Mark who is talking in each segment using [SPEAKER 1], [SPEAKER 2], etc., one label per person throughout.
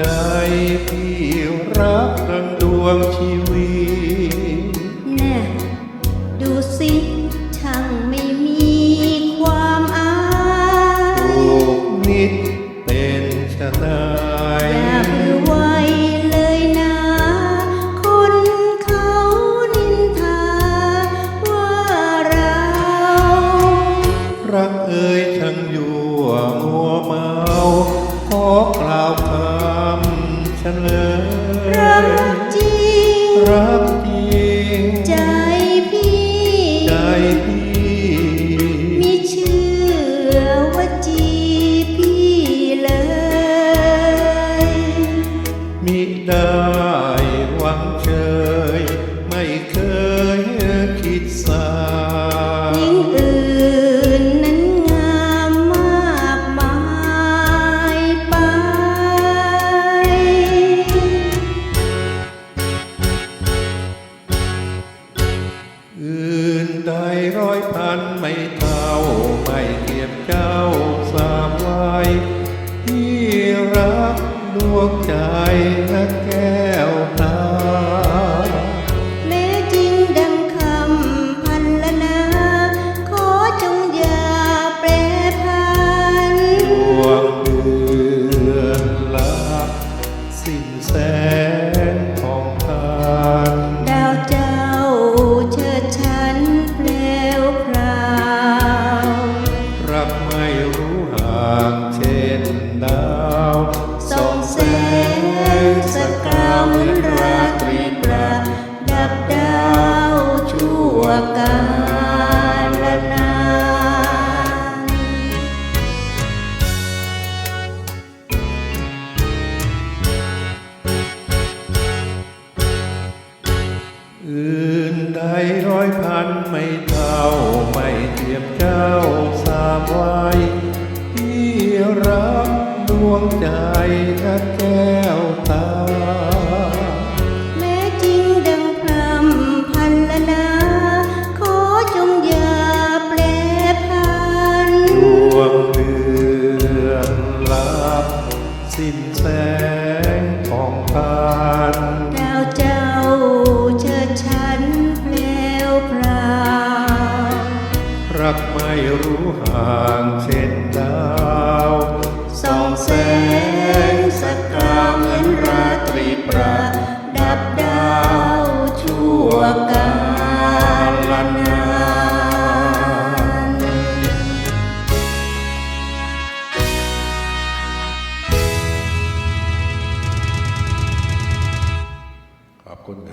[SPEAKER 1] ใจพี่
[SPEAKER 2] รักดัง
[SPEAKER 1] ด
[SPEAKER 2] วง
[SPEAKER 1] ชีว อื่น
[SPEAKER 2] ใดร้อยพันไม่เท่า ไม่เกียบเจ้าสามวายที่รักดวงใจ
[SPEAKER 1] นั
[SPEAKER 2] ก
[SPEAKER 1] แก้ว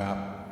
[SPEAKER 2] ครับ